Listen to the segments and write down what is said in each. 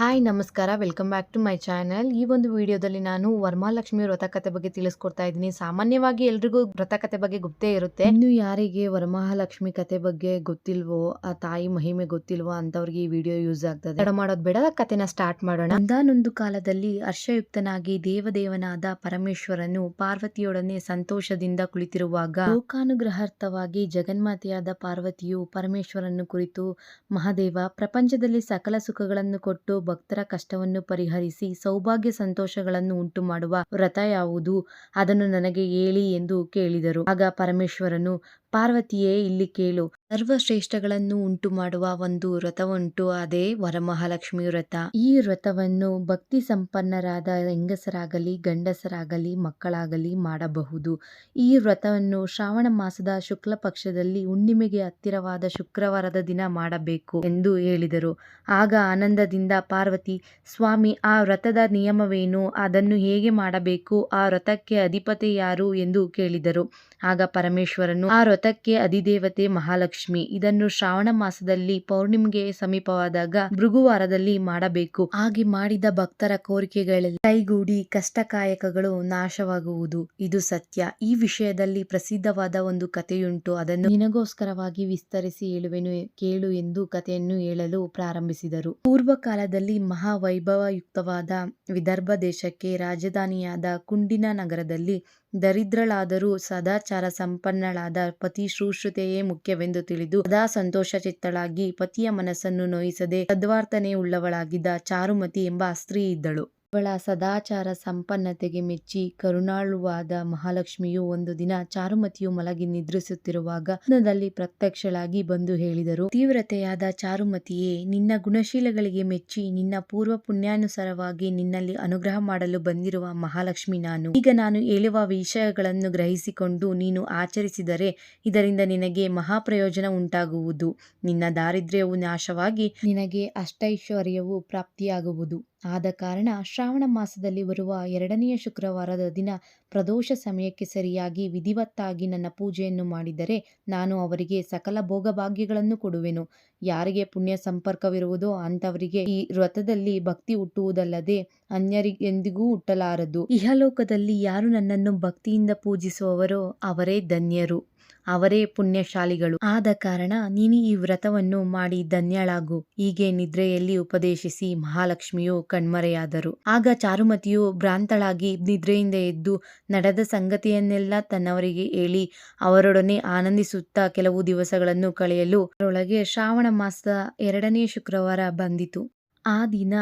Hi ನಮಸ್ಕಾರ. Welcome back to my channel ಈ ಒಂದು ವಿಡಿಯೋದಲ್ಲಿ ನಾನು ವರಮಹಾಲಕ್ಷ್ಮಿ ವ್ರತಕತೆ ಬಗ್ಗೆ ತಿಳಿಸ್ಕೊಡ್ತಾ ಇದ್ದೀನಿ. ಸಾಮಾನ್ಯವಾಗಿ ಎಲ್ರಿಗೂ ವ್ರತಕತೆ ಬಗ್ಗೆ ಗೊತ್ತೇ ಇರುತ್ತೆ. ಇನ್ನು ಯಾರಿಗೆ ವರಮಹಾಲಕ್ಷ್ಮಿ ಕತೆ ಬಗ್ಗೆ ಗೊತ್ತಿಲ್ವೋ, ಆ ತಾಯಿ ಮಹಿಮೆ ಗೊತ್ತಿಲ್ವೋ ಅಂತವ್ರಿಗೆ ಈ ವಿಡಿಯೋ ಯೂಸ್ ಆಗ್ತದೆ. ತಡ ಮಾಡೋದು ಬೇಡ ಕತೆನ ಸ್ಟಾರ್ಟ್ ಮಾಡೋಣ. ಒಂದಾನೊಂದು ಕಾಲದಲ್ಲಿ ಹರ್ಷಯುಕ್ತನಾಗಿ ದೇವದೇವನಾದ ಪರಮೇಶ್ವರನು ಪಾರ್ವತಿಯೊಡನೆ ಸಂತೋಷದಿಂದ ಕುಳಿತಿರುವಾಗ ಲೋಕಾನುಗ್ರಹಾರ್ಥವಾಗಿ ಜಗನ್ಮಾತೆಯಾದ ಪಾರ್ವತಿಯು ಪರಮೇಶ್ವರನ್ನು ಕುರಿತು, ಮಹಾದೇವ, ಪ್ರಪಂಚದಲ್ಲಿ ಸಕಲ ಸುಖಗಳನ್ನು ಕೊಟ್ಟು ಭಕ್ತರ ಕಷ್ಟವನ್ನು ಪರಿಹರಿಸಿ ಸೌಭಾಗ್ಯ ಸಂತೋಷಗಳನ್ನು ಉಂಟು ಮಾಡುವ ವ್ರತ ಯಾವುದು? ಅದನ್ನು ನನಗೆ ಹೇಳಿ ಎಂದು ಕೇಳಿದರು. ಆಗ ಪರಮೇಶ್ವರನು ಪಾರ್ವತಿಯೇ, ಇಲ್ಲಿ ಕೇಳು. ಸರ್ವಶ್ರೇಷ್ಠಗಳನ್ನು ಉಂಟು ಮಾಡುವ ಒಂದು ವ್ರತವುಂಟು, ಅದೇ ವರಮಹಾಲಕ್ಷ್ಮಿ ವ್ರತ. ಈ ವ್ರತವನ್ನು ಭಕ್ತಿ ಸಂಪನ್ನರಾದ ಹೆಂಗಸರಾಗಲಿ, ಗಂಡಸರಾಗಲಿ, ಮಕ್ಕಳಾಗಲಿ ಮಾಡಬಹುದು. ಈ ವ್ರತವನ್ನು ಶ್ರಾವಣ ಮಾಸದ ಶುಕ್ಲ ಪಕ್ಷದಲ್ಲಿ ಹುಣ್ಣಿಮೆಗೆ ಹತ್ತಿರವಾದ ಶುಕ್ರವಾರದ ದಿನ ಮಾಡಬೇಕು ಎಂದು ಹೇಳಿದರು. ಆಗ ಆನಂದದಿಂದ ಪಾರ್ವತಿ, ಸ್ವಾಮಿ, ಆ ವ್ರತದ ನಿಯಮವೇನು? ಅದನ್ನು ಹೇಗೆ ಮಾಡಬೇಕು? ಆ ವ್ರತಕ್ಕೆ ಅಧಿಪತಿ ಯಾರು? ಎಂದು ಕೇಳಿದರು. ಆಗ ಪರಮೇಶ್ವರನು, ಆ ವ್ರತಕ್ಕೆ ಅಧಿದೇವತೆ ಮಹಾಲಕ್ಷ್ಮಿ. ಇದನ್ನು ಶ್ರಾವಣ ಮಾಸದಲ್ಲಿ ಪೌರ್ಣಿಮೆಗೆ ಸಮೀಪವಾದಾಗ ಭೃಗುವಾರದಲ್ಲಿ ಮಾಡಬೇಕು. ಹಾಗೆ ಮಾಡಿದ ಭಕ್ತರ ಕೋರಿಕೆಗಳೆಲ್ಲ ಕೈಗೂಡಿ ಕಷ್ಟಕಾಯಕಗಳು ನಾಶವಾಗುವುದು. ಇದು ಸತ್ಯ. ಈ ವಿಷಯದಲ್ಲಿ ಪ್ರಸಿದ್ಧವಾದ ಒಂದು ಕಥೆಯುಂಟು. ಅದನ್ನು ನಿನಗೋಸ್ಕರವಾಗಿ ವಿಸ್ತರಿಸಿ ಹೇಳುವೆನು, ಕೇಳು ಎಂದು ಕಥೆಯನ್ನು ಹೇಳಲು ಪ್ರಾರಂಭಿಸಿದರು. ಪೂರ್ವ ಕಾಲದಲ್ಲಿ ಮಹಾವೈಭವಯುಕ್ತವಾದ ವಿದರ್ಭ ದೇಶಕ್ಕೆ ರಾಜಧಾನಿಯಾದ ಕುಂಡಿನ ನಗರದಲ್ಲಿ ದರಿದ್ರಳಾದರೂ ಸದಾಚಾರ ಸಂಪನ್ನಳಾದ ಪತಿ ಶುಶ್ರೂಷೆಯೇ ಮುಖ್ಯವೆಂದು ತಿಳಿದು ಸದಾ ಸಂತೋಷ ಚಿತ್ತಳಾಗಿ ಪತಿಯ ಮನಸ್ಸನ್ನು ನೋಯಿಸದೆ ಸದ್ವಾರ್ತನೆಯುಳ್ಳವಳಾಗಿದ್ದ ಚಾರುಮತಿ ಎಂಬ ಸ್ತ್ರೀ ಇದ್ದಳು. ಅವಳ ಸದಾಚಾರ ಸಂಪನ್ನತೆಗೆ ಮೆಚ್ಚಿ ಕರುಣಾಳುವಾದ ಮಹಾಲಕ್ಷ್ಮಿಯು ಒಂದು ದಿನ ಚಾರುಮತಿಯು ಮಲಗಿ ನಿದ್ರಿಸುತ್ತಿರುವಾಗ ಸ್ವಪ್ನದಲ್ಲಿ ಪ್ರತ್ಯಕ್ಷಳಾಗಿ ಬಂದು ಹೇಳಿದರು, ತೀವ್ರತೆಯಾದ ಚಾರುಮತಿಯೇ, ನಿನ್ನ ಗುಣಶೀಲಗಳಿಗೆ ಮೆಚ್ಚಿ ನಿನ್ನ ಪೂರ್ವ ಪುಣ್ಯಾನುಸಾರವಾಗಿ ನಿನ್ನಲ್ಲಿ ಅನುಗ್ರಹ ಮಾಡಲು ಬಂದಿರುವ ಮಹಾಲಕ್ಷ್ಮಿ ನಾನು. ಈಗ ನಾನು ಹೇಳುವ ವಿಷಯಗಳನ್ನು ಗ್ರಹಿಸಿಕೊಂಡು ನೀನು ಆಚರಿಸಿದರೆ ಇದರಿಂದ ನಿನಗೆ ಮಹಾಪ್ರಯೋಜನ ಉಂಟಾಗುವುದು. ನಿನ್ನ ದಾರಿದ್ರ್ಯವು ನಾಶವಾಗಿ ನಿನಗೆ ಅಷ್ಟೈಶ್ವರ್ಯವು ಪ್ರಾಪ್ತಿಯಾಗುವುದು. ಆದ ಕಾರಣ ಶ್ರಾವಣ ಮಾಸದಲ್ಲಿ ಬರುವ ಎರಡನೆಯ ಶುಕ್ರವಾರದ ದಿನ ಪ್ರದೋಷ ಸಮಯಕ್ಕೆ ಸರಿಯಾಗಿ ವಿಧಿವತ್ತಾಗಿ ನನ್ನ ಪೂಜೆಯನ್ನು ಮಾಡಿದರೆ ನಾನು ಅವರಿಗೆ ಸಕಲ ಭೋಗಭಾಗ್ಯಗಳನ್ನು ಕೊಡುವೆನು. ಯಾರಿಗೆ ಪುಣ್ಯ ಸಂಪರ್ಕವಿರುವುದೋ ಅಂಥವರಿಗೆ ಈ ವ್ರತದಲ್ಲಿ ಭಕ್ತಿ ಹುಟ್ಟುವುದಲ್ಲದೆ ಅನ್ಯರಿಗೆಂದಿಗೂ ಹುಟ್ಟಲಾರದು. ಇಹಲೋಕದಲ್ಲಿ ಯಾರು ನನ್ನನ್ನು ಭಕ್ತಿಯಿಂದ ಪೂಜಿಸುವವರೋ ಅವರೇ ಧನ್ಯರು. ಅವರೇ ಪುಣ್ಯಶಾಲಿಗಳು. ಆದ ಕಾರಣ ನೀನು ಈ ವ್ರತವನ್ನು ಮಾಡಿ ಧನ್ಯಳಾಗು. ಹೀಗೆ ನಿದ್ರೆಯಲ್ಲಿ ಉಪದೇಶಿಸಿ ಮಹಾಲಕ್ಷ್ಮಿಯು ಕಣ್ಮರೆಯಾದರು. ಆಗ ಚಾರುಮತಿಯು ಭ್ರಾಂತಳಾಗಿ ನಿದ್ರೆಯಿಂದ ಎದ್ದು ನಡೆದ ಸಂಗತಿಯನ್ನೆಲ್ಲ ತನ್ನವರಿಗೆ ಹೇಳಿ ಅವರೊಡನೆ ಆನಂದಿಸುತ್ತಾ ಕೆಲವು ದಿವಸಗಳನ್ನು ಕಳೆಯಲು ಅದರೊಳಗೆ ಶ್ರಾವಣ ಮಾಸದ ಎರಡನೇ ಶುಕ್ರವಾರ ಬಂದಿತು. ಆ ದಿನ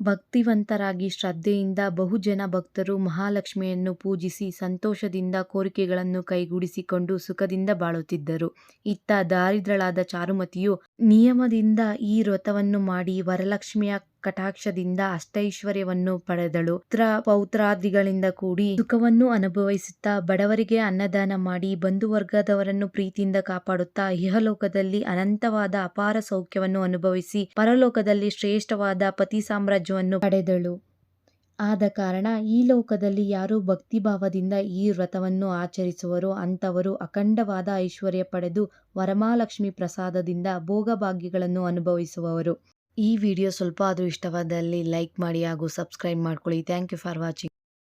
ಭಕ್ತಿವಂತರಾಗಿ ಶ್ರದ್ಧೆಯಿಂದ ಬಹುಜನ ಭಕ್ತರು ಮಹಾಲಕ್ಷ್ಮಿಯನ್ನು ಪೂಜಿಸಿ ಸಂತೋಷದಿಂದ ಕೋರಿಕೆಗಳನ್ನು ಕೈಗೂಡಿಸಿಕೊಂಡು ಸುಖದಿಂದ ಬಾಳುತ್ತಿದ್ದರು. ಇತ್ತ ದಾರಿದ್ರಳಾದ ಚಾರುಮತಿಯು ನಿಯಮದಿಂದ ಈ ವ್ರತವನ್ನು ಮಾಡಿ ವರಲಕ್ಷ್ಮಿಯ ಕಟಾಕ್ಷದಿಂದ ಅಷ್ಟೈಶ್ವರ್ಯವನ್ನು ಪಡೆದಳು. ಪುತ್ರ ಪೌತ್ರಾದಿಗಳಿಂದ ಕೂಡಿ ಸುಖವನ್ನು ಅನುಭವಿಸುತ್ತಾ ಬಡವರಿಗೆ ಅನ್ನದಾನ ಮಾಡಿ ಬಂಧುವರ್ಗದವರನ್ನು ಪ್ರೀತಿಯಿಂದ ಕಾಪಾಡುತ್ತಾ ಇಹಲೋಕದಲ್ಲಿ ಅನಂತವಾದ ಅಪಾರ ಸೌಖ್ಯವನ್ನು ಅನುಭವಿಸಿ ಪರಲೋಕದಲ್ಲಿ ಶ್ರೇಷ್ಠವಾದ ಪತಿ ಸಾಮ್ರಾಜ್ಯವನ್ನು ಪಡೆದಳು. ಆದ ಕಾರಣ ಈ ಲೋಕದಲ್ಲಿ ಯಾರು ಭಕ್ತಿಭಾವದಿಂದ ಈ ವ್ರತವನ್ನು ಆಚರಿಸುವರೋ. ಅಂಥವರು ಅಖಂಡವಾದ ಐಶ್ವರ್ಯ ಪಡೆದು ವರಮಾಲಕ್ಷ್ಮಿ ಪ್ರಸಾದದಿಂದ ಭೋಗಭಾಗ್ಯಗಳನ್ನು ಅನುಭವಿಸುವವರು. ಈ ವಿಡಿಯೋ ಸ್ವಲ್ಪ ಆದರೂ ಇಷ್ಟವಾದಲ್ಲಿ ಲೈಕ್ ಮಾಡಿ ಹಾಗೂ ಸಬ್ಸ್ಕ್ರೈಬ್ ಮಾಡ್ಕೊಳ್ಳಿ. Thank you for watching